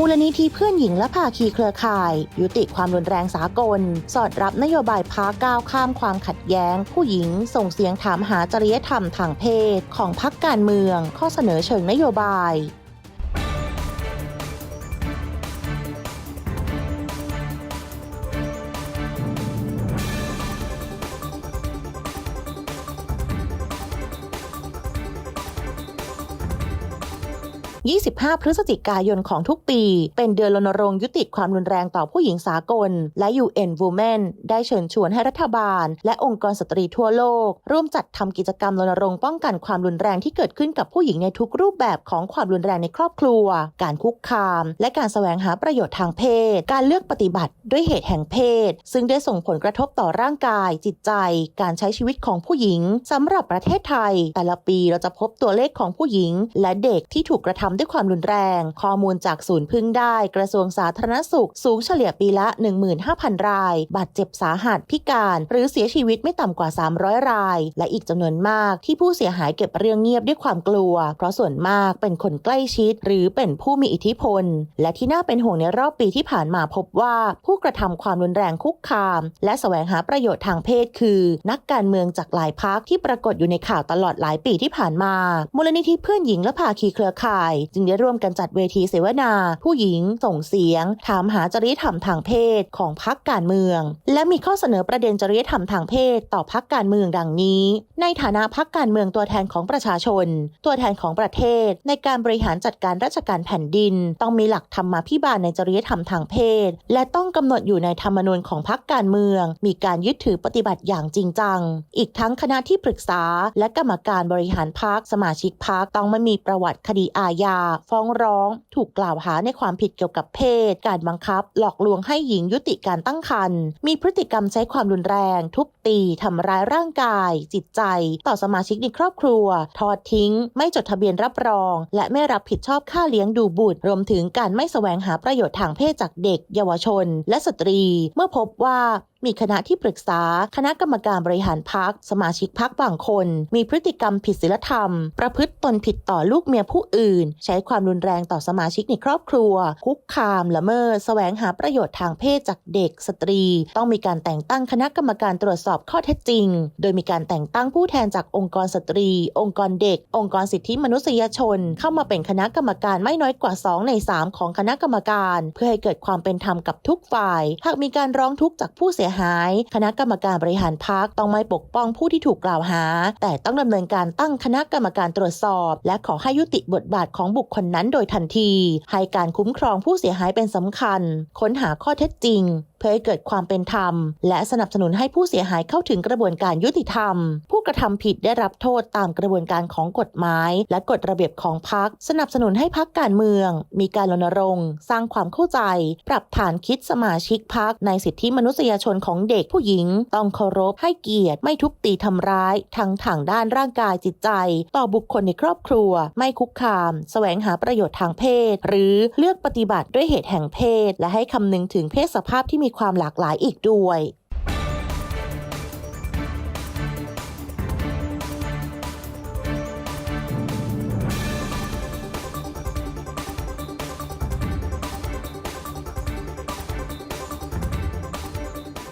มูลนิธิเพื่อนหญิงและภาคีเครือข่าย ยุติความรุนแรงสากล สอดรับนโยบายพักก้าวข้ามความขัดแย้ง ผู้หญิงส่งเสียงถามหาจริยธรรมทางเพศ ของพักการเมือง ข้อเสนอเชิงนโยบาย 25 พฤศจิกายนของทุกปี เป็นเดือนรณรงค์ยุติความรุนแรงต่อผู้หญิงสากล และ UN Women ได้เชิญชวนให้รัฐบาล และองค์กรสตรีทั่วโลก ร่วมจัดทำกิจกรรมรณรงค์ป้องกันความรุนแรงที่เกิดขึ้นกับผู้หญิงในทุกรูปแบบของความรุนแรงในครอบครัว การคุกคาม และการแสวงหาประโยชน์ทางเพศ การเลือกปฏิบัติด้วยเหตุแห่งเพศ ซึ่งได้ส่งผลกระทบต่อร่างกาย จิตใจ การใช้ชีวิตของผู้หญิงสำหรับประเทศไทย แต่ละปีเราจะพบตัวเลขของผู้หญิง และเด็กที่ถูกกระทำด้วยความรุนแรง ข้อมูลจากศูนย์พึ่งได้ กระทรวงสาธารณสุข สูงเฉลี่ยปีละ 15,000 ราย บาดเจ็บสาหัสพิการ หรือเสียชีวิตไม่ต่ำกว่า 300 ราย และอีกจำนวนมากที่ผู้เสียหายเก็บเรื่องเงียบด้วยความกลัว เพราะส่วนมากเป็นคนใกล้ชิด หรือเป็นผู้มีอิทธิพล และที่น่าเป็นห่วงในรอบปีที่ผ่านมาพบว่า ผู้กระทำความรุนแรงคุกคาม และแสวงหาประโยชน์ทางเพศคือ นักการเมืองจากหลายพักที่ปรากฏอยู่ในข่าวตลอดหลายปีที่ผ่านมา มูลนิธิเพื่อนหญิงและภาคีเครือข่ายจึงได้ร่วมกันจัดเวทีเสวนา ผู้หญิง ส่งเสียง ถามหาจริยธรรมทางเพศของพักการเมือง และมีข้อเสนอประเด็นจริยธรรมทางเพศ ต่อพักการเมืองดังนี้ ในฐานะพักการเมืองตัวแทนของประชาชน ตัวแทนของประเทศ ในการบริหารจัดการราชการแผ่นดิน ต้องมีหลักธรรมาภิบาลในจริยธรรมทางเพศ และต้องกำหนดอยู่ในธรรมนูญของพักการเมือง มีการยึดถือปฏิบัติอย่างจริงจัง อีกทั้งคณะที่ปรึกษา และกรรมการบริหารพักสมาชิกพักต้องไม่มีประวัติคดีอาญาฟ้องร้อง ถูกกล่าวหาในความผิดเกี่ยวกับเพศ การบังคับ หลอกลวงให้หญิงยุติการตั้งครรภ์มีพฤติกรรมใช้ความรุนแรง ทุบตีทำร้ายร่างกาย จิตใจ ต่อสมาชิกในครอบครัว ทอดทิ้ง ไม่จดทะเบียนรับรอง และไม่รับผิดชอบค่าเลี้ยงดูบุตร รวมถึงการไม่แสวงหาประโยชน์ทางเพศจากเด็ก เยาวชน และสตรี เมื่อพบว่ามีคณะที่ปรึกษา คณะกรรมการบริหารพัก สมาชิกพักบางคน มีพฤติกรรมผิดศีลธรรม ประพฤติตนผิดต่อลูกเมียผู้อื่น ใช้ความรุนแรงต่อสมาชิกในครอบครัว คุกคามละเมิดแสวงหาประโยชน์ทางเพศจากเด็กสตรี ต้องมีการแต่งตั้งคณะกรรมการตรวจสอบข้อเท็จจริง โดยมีการแต่งตั้งผู้แทนจากองค์กรสตรี องค์กรเด็ก องค์กรสิทธิมนุษยชน เข้ามาเป็นคณะกรรมการไม่น้อยกว่า 2 ใน 3 ของคณะกรรมการ เพื่อให้เกิดความเป็นธรรมกับทุกฝ่าย หากมีการร้องทุกข์จากผู้เสียหาย คณะกรรมการบริหารพักต้องไม่ปกป้องผู้ที่ถูกกล่าวหา แต่ต้องดำเนินการตั้งคณะกรรมการตรวจสอบ และขอให้ยุติบทบาทของบุคคลนั้นโดยทันที ให้การคุ้มครองผู้เสียหายเป็นสำคัญ ค้นหาข้อเท็จจริงเพื่อให้เกิดความเป็นธรรม และสนับสนุนให้ผู้เสียหายเข้าถึงกระบวนการยุติธรรม ผู้กระทำผิดได้รับโทษตามกระบวนการของกฎหมาย และกฎระเบียบของพรรคสนับสนุนให้พรรคการเมือง มีการรณรงค์ สร้างความเข้าใจ ปรับฐานคิดสมาชิกพรรคในสิทธิมนุษยชนของเด็กผู้หญิง ต้องเคารพให้เกียรติไม่ทุบตีทำร้าย ทั้งทางด้านร่างกายจิตใจ ต่อบุคคลในครอบครัว ไม่คุกคาม แสวงหาประโยชน์ทางเพศ หรือเลือกปฏิบัติด้วยเหตุแห่งเพศ และให้คำนึงถึงเพศสภาพที่มีมีความหลากหลายอีกด้วย